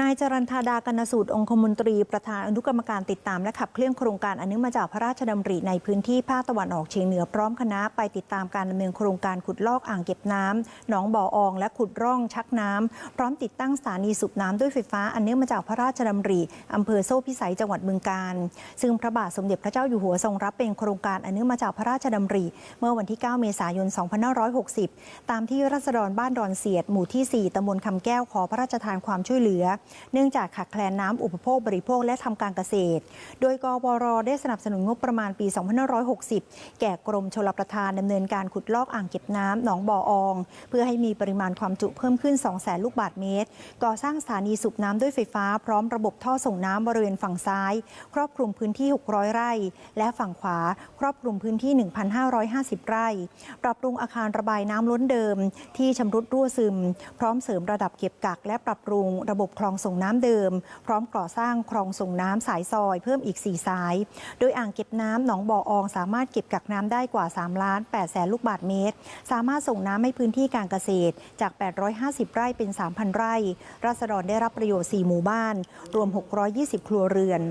นายจรันธาดากนสูตรองคมนตรีประธานอนุกรรมการติดตามและขับเคลื่อนโครงการอันเนื่องมาจากพระราชดำริในพื้นที่ภาคตะวันออกเฉียงเหนือพร้อมคณะไปติดตามการดำเนินโครงการขุดลอกอ่างเก็บน้ำหนองบ่อออง และขุดร่องชักน้ำพร้อมติดตั้งสถานีสูบน้ำด้วยไฟฟ้าอันเนื่องมาจากพระราชดำริอำเภอโซ่พิสัยจังหวัดบึงกาฬซึ่งพระบาทสมเด็จพระเจ้าอยู่หัวทรงรับเป็นโครงการอันเนื่องมาจากพระราชดำริ เมื่อวันที่ 9 เมษายน 2560 ตามที่รัษฎรบ้านดอนเสียดหมู่ที่ 4ตำบลคำแก้วขอพระราชทานความช่วยเหลือเนื่องจากขาดแคลนน้ำอุปโภคบริโภคและทำการเกษตร โดยกวรได้สนับสนุนงบประมาณปี 2560 แก่กรมชลประทานดำเนินการขุดลอกอ่างเก็บน้ำหนองบ่อออง เพื่อให้มีปริมาณความจุเพิ่มขึ้น 200,000 ลูกบาศก์เมตร ก่อสร้างสถานีสูบน้ำด้วยไฟฟ้า พร้อมระบบท่อส่งน้ำบริเวณฝั่งซ้าย ครอบคลุมพื้นที่ 600 ไร่ และฝั่งขวา ครอบคลุมพื้นที่ 1,550 ไร่ ปรับปรุงอาคารระบายน้ำล้นเดิม ที่ชำรุดรั่วซึม พร้อมเสริมระดับเก็บกักและปรับปรุงระบบคลองส่งน้ำเดิม พร้อมก่อสร้างคลองส่งน้ำสายซอยเพิ่มอีก 4 สาย โดยอ่างเก็บน้ำหนองบ่อออง สามารถเก็บกักน้ำได้กว่า 3 ล้าน8แสนลูกบาศก์เมตร สามารถส่งน้ำให้พื้นที่การเกษตรจาก 850 ไร่เป็น 3,000 ไร่ ราษฎรได้รับประโยชน์ 4 หมู่บ้าน รวม 620 ครัวเรือน